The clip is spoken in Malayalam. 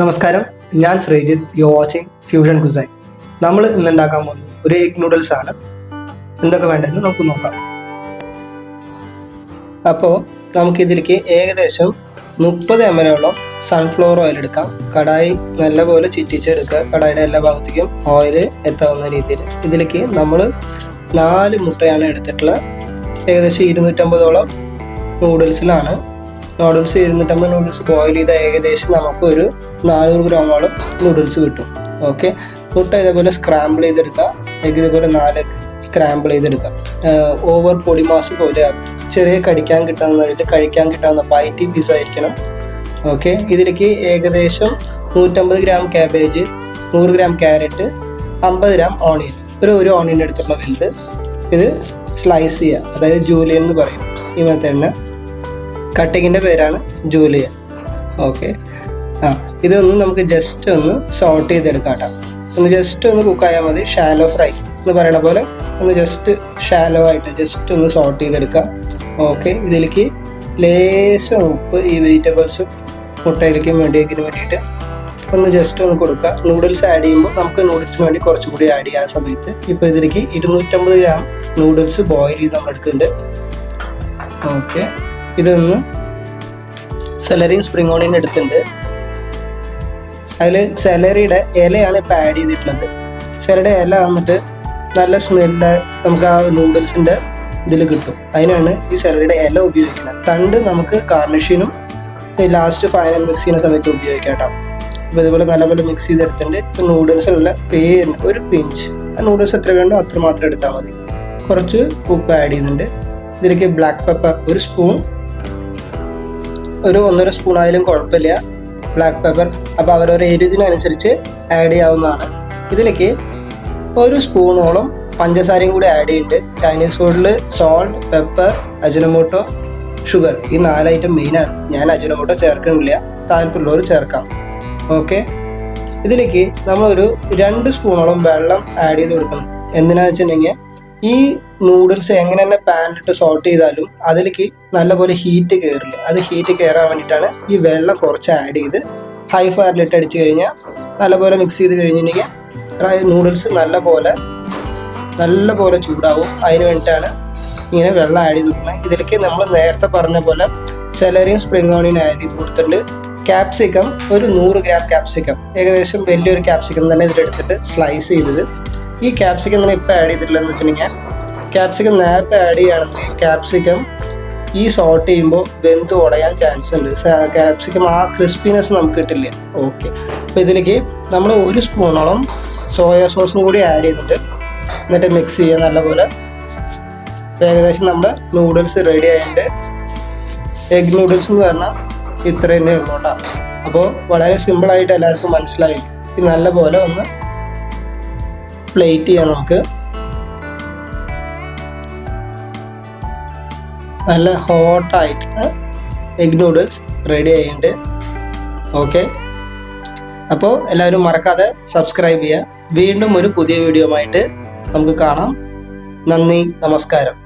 നമസ്കാരം. ഞാൻ Sreejith. You watching fusion cuisine നമ്മൾ ഇന്ന് ഉണ്ടാക്കാൻ പോകുന്നത് ഒരു എഗ് നൂഡിൽസ് ആണ്. എന്തൊക്കെ വേണ്ടതെന്ന് നമുക്ക് നോക്കാം. അപ്പോൾ നമുക്കിതിലേക്ക് ഏകദേശം മുപ്പത് എം എലോളം സൺഫ്ലവർ ഓയിൽ എടുക്കാം. കടായി നല്ലപോലെ ചിറ്റിച്ചെടുക്കുക. കടായിയുടെ എല്ലാ ഭാഗത്തേക്കും ഓയിൽ എത്താവുന്ന രീതിയിൽ. ഇതിലേക്ക് നമ്മൾ നാല് മുട്ടയാണ് എടുത്തിട്ടുള്ളത്. ഏകദേശം ഇരുന്നൂറ്റമ്പതോളം നൂഡിൽസിലാണ് നൂഡിൽസ് ഇരുന്നൂറ്റമ്പത് നൂഡിൽസ് ബോയിൽ ചെയ്ത ഏകദേശം നമുക്ക് ഒരു നാനൂറ് ഗ്രാമോളം നൂഡിൽസ് കിട്ടും. ഓക്കെ മുട്ട ഇതേപോലെ സ്ക്രാമ്പിൾ ചെയ്തെടുക്കുക. എഗ് ഇതേപോലെ നാല് സ്ക്രാമ്പിൾ ചെയ്തെടുക്കാം ഓവർ പൊടി മാസ് പോലെ ചെറിയ കടിക്കാൻ കിട്ടാവുന്ന കഴിക്കാൻ കിട്ടാവുന്ന പൈറ്റി പീസ് ആയിരിക്കണം. ഓക്കെ ഇതിലേക്ക് ഏകദേശം നൂറ്റമ്പത് ഗ്രാം ക്യാബേജ് നൂറ് ഗ്രാം ക്യാരറ്റ് അമ്പത് ഗ്രാം ഓണിയൻ ഒരു ഒരു ഓണിയൻ എടുത്തുള്ള വലുത്. ഇത് സ്ലൈസ് ചെയ്യുക. അതായത് ജൂലിയൻ എന്ന് പറയും. ഈ മെത്തേഡിന് കട്ടിങ്ങിന്റെ പേരാണ് ജൂലിയ. ഓക്കെ. ആ ഇതൊന്ന് നമുക്ക് ജസ്റ്റ് ഒന്ന് സോട്ട് ചെയ്തെടുക്കാം കേട്ടോ. ഒന്ന് ജസ്റ്റ് ഒന്ന് കുക്കായാൽ മതി. ഷാലോ ഫ്രൈ എന്ന് പറയണ പോലെ ഒന്ന് ജസ്റ്റ് ഷാലോ ആയിട്ട് ജസ്റ്റ് ഒന്ന് സോട്ട് ചെയ്തെടുക്കാം. ഓക്കെ. ഇതിലേക്ക് ലേശം ഉപ്പ് ഈ വെജിറ്റബിൾസും മുട്ടയിലേക്കും വേണ്ടിയേക്കിന് വേണ്ടിയിട്ട് ഒന്ന് ജസ്റ്റ് ഒന്ന് കൊടുക്കുക. നൂഡിൽസ് ആഡ് ചെയ്യുമ്പോൾ നമുക്ക് നൂഡിൽസിന് വേണ്ടി കുറച്ചുകൂടി ആഡ് ചെയ്യാൻ സമയത്ത് ഇപ്പോൾ ഇതിലേക്ക് ഇരുന്നൂറ്റമ്പത് ഗ്രാം നൂഡിൽസ് ബോയിൽ ചെയ്ത് നമ്മൾ എടുക്കുന്നുണ്ട് ഓക്കെ. ഇതൊന്ന് സെലറിയും സ്പ്രിംഗ് ഓണിയൻ എടുത്തിട്ടുണ്ട്. അതിൽ സെലറിയുടെ ഇലയാണ് ഇപ്പോൾ ആഡ് ചെയ്തിട്ടുള്ളത്. സെലറിയുടെ ഇല വന്നിട്ട് നല്ല സ്മെല്ല് നമുക്ക് ആ നൂഡിൽസിന്റെ ഇതിൽ കിട്ടും. അതിനാണ് ഈ സെലറിയുടെ ഇല ഉപയോഗിക്കുന്നത്. തണ്ട് നമുക്ക് കാർണിഷിനും ലാസ്റ്റ് ഫൈനൽ മിക്സ് ചെയ്യുന്ന സമയത്ത് ഉപയോഗിക്കാം കേട്ടോ. അപ്പോൾ ഇതുപോലെ നല്ലപോലെ മിക്സ് ചെയ്തെടുത്തിട്ടുണ്ട്. ഇപ്പോൾ നൂഡിൽസിനുള്ള പേരിന് ഒരു പിഞ്ച് ആ നൂഡിൽസ് എത്ര വേണ്ടോ അത്ര മാത്രം എടുത്താൽ മതി. കുറച്ച് ഉപ്പ് ആഡ് ചെയ്യുന്നുണ്ട്. ഇതിലേക്ക് ബ്ലാക്ക് പെപ്പർ ഒരു സ്പൂൺ ഒരു ഒന്നര സ്പൂൺ ആയാലും കുഴപ്പമില്ല. ബ്ലാക്ക് പെപ്പർ അപ്പോൾ അവരവരുടെ എരിവിനനുസരിച്ച് ആഡ് ചെയ്യാവുന്നതാണ്. ഇതിലേക്ക് ഒരു സ്പൂണോളം പഞ്ചസാരയും കൂടി ആഡ് ചെയ്യുന്നുണ്ട്. ചൈനീസ് ഫുഡിൽ സോൾട്ട് പെപ്പർ അജിനമോട്ടോ ഷുഗർ ഈ നാല് ഐറ്റം മെയിനാണ് ഞാൻ അജിനമോട്ടോ ചേർക്കണില്ല താല്പര്യമുള്ളവർ ചേർക്കാം. ഓക്കെ ഇതിലേക്ക് നമ്മളൊരു രണ്ട് സ്പൂണോളം വെള്ളം ആഡ് ചെയ്ത് കൊടുക്കണം. എന്തിനാണെന്ന് വെച്ചിട്ടുണ്ടെങ്കിൽ ഈ നൂഡിൽസ് എങ്ങനെ തന്നെ പാനിലിട്ട് സോട്ട് ചെയ്താലും അതിലേക്ക് നല്ലപോലെ ഹീറ്റ് കയറില്ല അത് ഹീറ്റ് കയറാൻ വേണ്ടിയിട്ടാണ് ഈ വെള്ളം കുറച്ച് ആഡ് ചെയ്ത് ഹൈ ഫയറിലിട്ട് അടിച്ചു കഴിഞ്ഞാൽ നല്ലപോലെ മിക്സ് ചെയ്ത് കഴിഞ്ഞിട്ടുണ്ടെങ്കിൽ നൂഡിൽസ് നല്ലപോലെ നല്ലപോലെ ചൂടാവും. അതിന് വേണ്ടിയിട്ടാണ് ഇങ്ങനെ വെള്ളം ആഡ് ചെയ്ത് കൊടുക്കുന്നത്. ഇതിലേക്ക് നമ്മൾ നേരത്തെ പറഞ്ഞ പോലെ സെലറിയും സ്പ്രിംഗ് ഓണിയും ആഡ് ചെയ്ത് കൊടുത്തിട്ടുണ്ട്. ക്യാപ്സിക്കം ഒരു നൂറ് ഗ്രാം ക്യാപ്സിക്കം ഏകദേശം വലിയൊരു ക്യാപ്സിക്കം തന്നെ ഇതിലെടുത്തിട്ട് സ്ലൈസ് ചെയ്തത്. ഈ ക്യാപ്സിക്കം തന്നെ ഇപ്പോൾ ആഡ് ചെയ്തിട്ടില്ലെന്ന് വെച്ചിട്ടുണ്ടെങ്കിൽ ക്യാപ്സിക്കം നേരത്തെ ആഡ് ചെയ്യുകയാണെന്നുണ്ടെങ്കിൽ ക്യാപ്സിക്കം ഈ സോട്ട് ചെയ്യുമ്പോൾ വെന്ത് ഉടയാൻ ചാൻസ് ഉണ്ട്. ക്യാപ്സിക്കം ആ ക്രിസ്പിനെസ് നമുക്ക് കിട്ടില്ല? ഓക്കെ അപ്പോൾ ഇതിലേക്ക് നമ്മൾ ഒരു സ്പൂണോളം സോയ സോസും കൂടി ആഡ് ചെയ്തിട്ട് എന്നിട്ട് മിക്സ് ചെയ്യുക നല്ലപോലെ. ഏകദേശം നമ്മുടെ നൂഡിൽസ് റെഡി ആയിട്ടുണ്ട്. എഗ് നൂഡിൽസ് എന്ന് പറഞ്ഞാൽ ഇത്ര തന്നെ ഉള്ളൂ കേട്ടോ. അപ്പോൾ വളരെ സിമ്പിളായിട്ട് എല്ലാവർക്കും മനസ്സിലായി. നല്ലപോലെ ഒന്ന് പ്ലേറ്റ് ചെയ്യാം നമുക്ക്. നല്ല ഹോട്ടായിട്ട് എഗ് നൂഡിൽസ് റെഡി ആയിട്ടുണ്ട്. ഓക്കെ അപ്പോൾ എല്ലാവരും മറക്കാതെ സബ്സ്ക്രൈബ് ചെയ്യുക. വീണ്ടും ഒരു പുതിയ വീഡിയോ ആയിട്ട് നമുക്ക് കാണാം. നന്ദി നമസ്കാരം.